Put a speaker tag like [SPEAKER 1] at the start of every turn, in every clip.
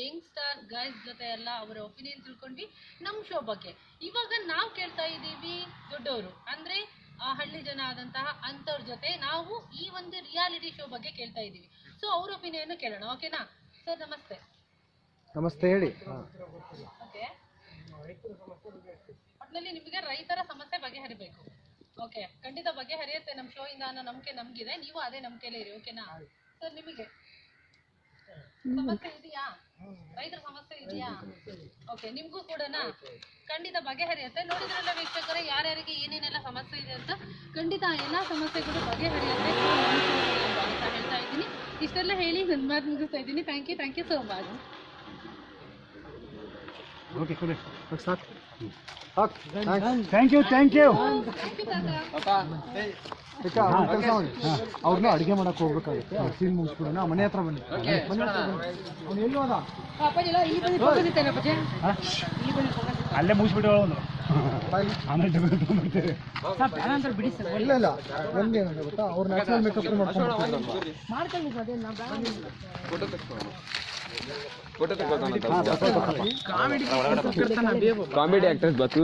[SPEAKER 1] Youngster guys ಜೊತೆ ಎಲ್ಲ ಅವರ ಒಪಿನಿಯನ್ ತಿಳ್ಕೊಂಡ್ವಿ ನಮ್ಮ ಶೋ ಬಗ್ಗೆ ಇವಾಗ ನಾವು ಕೇಳ್ತಾ ಇದ್ದೀವಿ ದೊಡ್ಡವರು. ಅಂದ್ರೆ ಆ ಹಳ್ಳಿ ಜನ ಆದಂತಹ ಅಂಥವ್ರ ಜೊತೆ ನಾವು ಈ ಒಂದು ರಿಯಾಲಿಟಿ ಶೋ ಬಗ್ಗೆ ಕೇಳ್ತಾ ಇದ್ದೀವಿ. ಸೊ ಅವ್ರ ಒಪಿನಿಯನ್ ಕೇಳೋಣ. ಓಕೆನಾ ಸರ್ ನಮಸ್ತೆ.
[SPEAKER 2] ನಮಸ್ತೆ ಹೇಳಿ.
[SPEAKER 1] ಓಕೆ ಒಟ್ಟಿನಲ್ಲಿ ನಿಮಗೆ ರೈತರ ಸಮಸ್ಯೆ ಬಗೆಹರಿಬೇಕು. ಓಕೆ ಖಂಡಿತ ಬಗೆಹರಿಯುತ್ತೆ. ನಮ್ಮ ಶೋ ಇಂದ ಅನ್ನೋ ನಂಬಿಕೆ ನಮಗಿದೆ. ನೀವು ಅದೇ ನಂಬಿಕೆಲೇ ಇರಿ. ಓಕೆನಾ ಸರ್ ನಿಮಗೆ? ಸಮಸ್ಯೆ ಇದೆಯಾ? ಓಕೆ ನಿಮಗೂ ಕೂಡನಾ? ಖಂಡಿತ ಬಗೆಹರಿಯುತ್ತೆ. ನೋಡಿದ್ರಲ್ಲ ವೀಕ್ಷಕರೇ, ಯಾರ್ಯಾರಿಗೆ ಏನೇನೆಲ್ಲ ಸಮಸ್ಯೆ ಇದೆ ಅಂತ ಖಂಡಿತ ಆ ಎಲ್ಲ ಸಮಸ್ಯೆಗಳು ಬಗೆಹರಿಯುತ್ತೆ ಅಂತ ಹೇಳ್ತಾ ಇದ್ದೀನಿ. ಇಷ್ಟೆಲ್ಲ ಹೇಳಿ ನನ್ನ ಮಾತು ಮುಗಿಸ್ತಾ ಇದ್ದೀನಿ. Thank you thank you so much
[SPEAKER 2] okay ಸಾಕು ಥ್ಯಾಂಕ್ ಯು ಥ್ಯಾಂಕ್ ಯು ಅವ್ರನ್ನ ಅಡುಗೆ ಮಾಡಕ್ಕೆ ಹೋಗ್ಬೇಕಾಗುತ್ತೆ. ಅವ್ರ ಸೀನ್ ಮುಗಿಸ್ಬಿಡೋಣ ಮನೆ ಹತ್ರ ಬನ್ನಿ. ಅವ್ನು ಎಲ್ಲಿ?
[SPEAKER 3] ಅಲ್ಲೇ ಮುಗಿಸ್ಬಿಟ್ಟು
[SPEAKER 2] ಇಲ್ಲ ಇಲ್ಲ ಗೊತ್ತಾ? ಅವ್ರು ನ್ಯಾಚುರಲ್ ಮೇಕಪ್ ಮಾಡ್ಕೊಂಡು
[SPEAKER 4] ಕಾಮಿಡಿ ಆಕ್ಟರ್ಸ್ ಬತ್ತು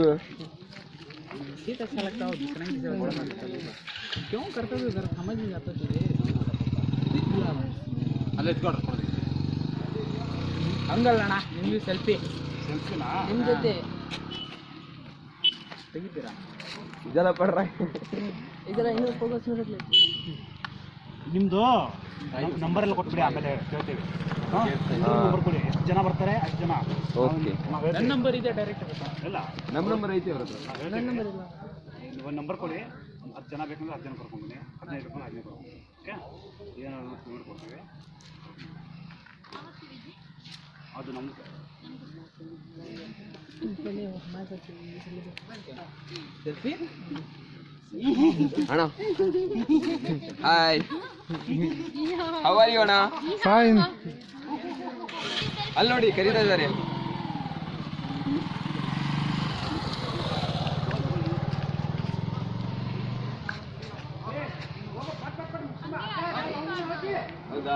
[SPEAKER 5] ಹಂಗಲ್ಲಣ್ಣ ನಿಮ್ಗೆ ಸೆಲ್ಫಿ ನಿಮ್ ಜೊತೆ.
[SPEAKER 4] ಇದೆಲ್ಲ ಪಡ್ರ.
[SPEAKER 5] ಇದೆಲ್ಲ ಇನ್ನೂ
[SPEAKER 3] ನಿಮ್ಮದು ನಂಬರ್ ಎಲ್ಲ ಕೊಟ್ಬಿಡಿ ಆಮೇಲೆ ಕೇಳ್ತೀವಿ. ನಂಬರ್ ಕೊಡಿ ಎಷ್ಟು ಜನ ಬರ್ತಾರೆ ಅಷ್ಟು ಜನ.
[SPEAKER 4] ಓಕೆ.
[SPEAKER 5] ನನ್ನ ನಂಬರ್ ಇದೆ ಡೈರೆಕ್ಟ್
[SPEAKER 3] ಇಲ್ಲ.
[SPEAKER 4] ನಮ್ಮ ನಂಬರ್ ಐತಿ ಅವ್ರ ಹತ್ರ.
[SPEAKER 5] ನನ್ನ ನಂಬರ್ ಇಲ್ಲ.
[SPEAKER 3] ಒಂದು ನಂಬರ್ ಕೊಡಿ ಒಂದು ಹತ್ತು ಜನ ಬೇಕಂದ್ರೆ ಹತ್ತು ಜನ ಕರ್ಕೊಂಡ್ಬನ್ನಿ ಹದಿನೈದು ರೂಪಾಯಿ ಹದಿನೈದು ಕೊಡ್ತೀನಿ. ಓಕೆ? ಏನೋ ನೋಡಿ ಕೊಡ್ತೀವಿ. ಅದು ನಮ್ದು.
[SPEAKER 5] ಸೆಲ್ಫಿ?
[SPEAKER 4] ಅಣ್ಣ. ಹಾಯ್ ಹೌ ಆರ್ ಯು ಅಣ್ಣ?
[SPEAKER 2] ಫೈನ್
[SPEAKER 4] ಅಲ್ಲಿ ನೋಡಿ ಕರೀತಾ ಇದ್ದಾರೆ. ಹೌದಾ?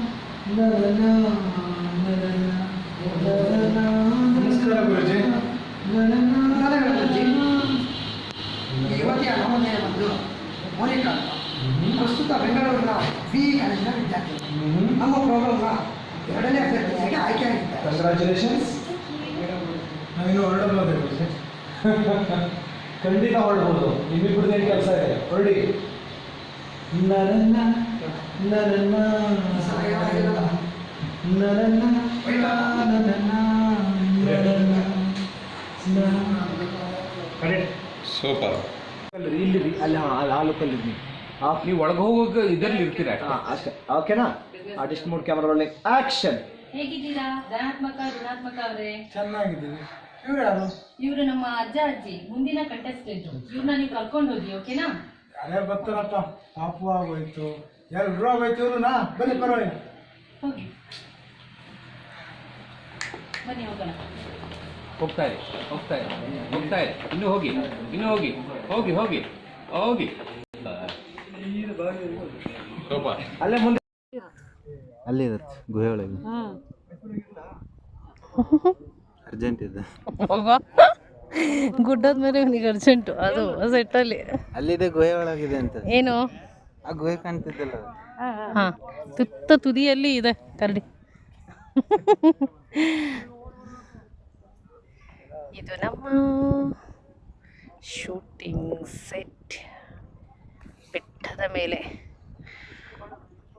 [SPEAKER 2] ನಮಸ್ಕಾರ ಗುರುಜಿ.
[SPEAKER 6] ಯುವತಿಯ ನವೋದಯ ಬಂದು ಮೋನಿಕಾ ಪ್ರಸ್ತುತ ಬೆಂಗಳೂರಿನ ಬಿ ಕಾಲೇಜಿನ ವಿದ್ಯಾರ್ಥಿ. ನಮ್ಮ ಪ್ರೋಗ್ರಾಮ್ನ ಎರಡನೇ ಅಭ್ಯರ್ಥಿಯಾಗಿ ಆಯ್ಕೆಯಾಗಿದ್ದಾರೆ
[SPEAKER 2] ಕಂಗ್ರ್ಯಾಚುಲೇಷನ್ಸ್ ನಾವಿನ್ನು ಹೊರಡಬಹುದು ಗುರುಜಿ. ಖಂಡಿತ ಹೊರಡ್ಬೋದು. ಏನು ಕೆಲಸ ಇದೆ. ಹೊರಡಿ. ನರನ್ನ
[SPEAKER 4] ಸೂಪರ್.
[SPEAKER 2] ಇಲ್ಲಿ ರೀ ಅಲ್ಲಿ ಆ ಲುಕ್ಕಲ್ಲಿ ಇದ್ದೀನಿ
[SPEAKER 4] ನೀವು ಒಳಗೆ ಹೋಗೋಕೆ ಇದರಲ್ಲಿ ಇರ್ತೀರಾ
[SPEAKER 2] ಅಷ್ಟೇ? ಓಕೆನಾ? ಆರ್ಟಿಸ್ಟ್ ಮೂಡ್ ಕ್ಯಾಮ್ರಾ ಒಳ್ಳೆ ಆಕ್ಷನ್
[SPEAKER 1] ಹೇಗಿದ್ದೀರಾ? ಧನಾತ್ಮಕ ಋಣಾತ್ಮಕ ಅವರೇ?
[SPEAKER 2] ಚೆನ್ನಾಗಿದ್ದೀನಿ ಇವ್ರು ಯಾರು?
[SPEAKER 1] ಇವರು ನಮ್ಮ ಅಜ್ಜ ಅಜ್ಜಿ ಮುಂದಿನ ಕಂಟೆಸ್ಟೆಂಟ್ ಇವ್ರನ್ನ ನೀವು ಕರ್ಕೊಂಡು ಹೋಗಿ ಓಕೆನಾ?
[SPEAKER 2] ಯಾರ್ಯಾರು ಬರ್ತಾರಪ್ಪ? ಪಾಪು ಆಗೋಯ್ತು. ಯಾರು ಡ್ರಾ ಆಗೋಯ್ತು ನಾ ಬನ್ನಿ ಪರವಾಗಿಲ್ಲ.
[SPEAKER 1] ಹೋಗಿ. ಬನ್ನಿ ಹೋಗೋಣ.
[SPEAKER 4] ಹೋಗ್ತಾ ಇರಿ ಹೋಗ್ತಾ ಇರಿ ಹೋಗ್ತಾ ಇರಿ. ಇನ್ನು ಹೋಗಿ ಇನ್ನು ಹೋಗಿ ಹೋಗಿ ಹೋಗಿ ಹೋಗಿ.
[SPEAKER 2] ಅಲ್ಲೇ ಮುಂದೆ.
[SPEAKER 7] ಅಲ್ಲಿರುತ್ತೆ ಗುಹೆ ಒಳಗೆ. ಅರ್ಜೆಂಟ್ ಇದೆ.
[SPEAKER 1] ಗುಡ್ಡದ ಮೇಲೆ ಇವನಿಗೆ ಅರ್ಜೆಂಟು ಅದು ಸೆಟ್ಟಲ್ಲಿ
[SPEAKER 7] ಅಲ್ಲಿದೆ ಗುಹೆ ಒಳಗಿದೆ ಅಂತ.
[SPEAKER 1] ಏನು?
[SPEAKER 7] ಆ ಗುಹೆ ಕಾಣ್ತಿದ್ದಲ್ಲ
[SPEAKER 1] ಹಾಂ ತುತ್ತ ತುದಿಯಲ್ಲಿ ಇದೆ ಕರಡಿ ಇದು ನಮ್ಮ ಶೂಟಿಂಗ್ ಸೆಟ್ ಬೆಟ್ಟದ ಮೇಲೆ.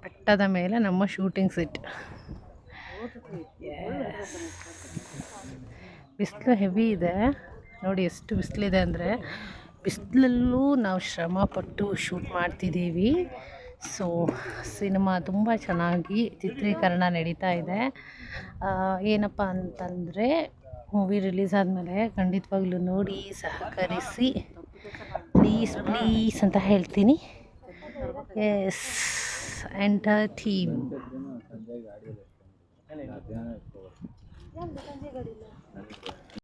[SPEAKER 1] ಬೆಟ್ಟದ ಮೇಲೆ ನಮ್ಮ ಶೂಟಿಂಗ್ ಸೆಟ್ ಬಿಸಿಲು ಹೆವಿ ಇದೆ. ನೋಡಿ ಎಷ್ಟು ಬಿಸಿಲಿದೆ ಅಂದರೆ ಬಿಸಿಲಲ್ಲೂ ನಾವು ಶ್ರಮಪಟ್ಟು ಶೂಟ್ ಮಾಡ್ತಿದ್ದೀವಿ.
[SPEAKER 8] ಸೊ ಸಿನಿಮಾ ತುಂಬ ಚೆನ್ನಾಗಿ ಚಿತ್ರೀಕರಣ ನಡೀತಾ ಇದೆ. ಏನಪ್ಪ ಅಂತಂದರೆ ಮೂವಿ ರಿಲೀಸ್ ಆದಮೇಲೆ ಖಂಡಿತವಾಗ್ಲೂ ನೋಡಿ, ಸಹಕರಿಸಿ. ಪ್ಲೀಸ್ ಪ್ಲೀಸ್ ಅಂತ ಹೇಳ್ತೀನಿ. S enter
[SPEAKER 7] theme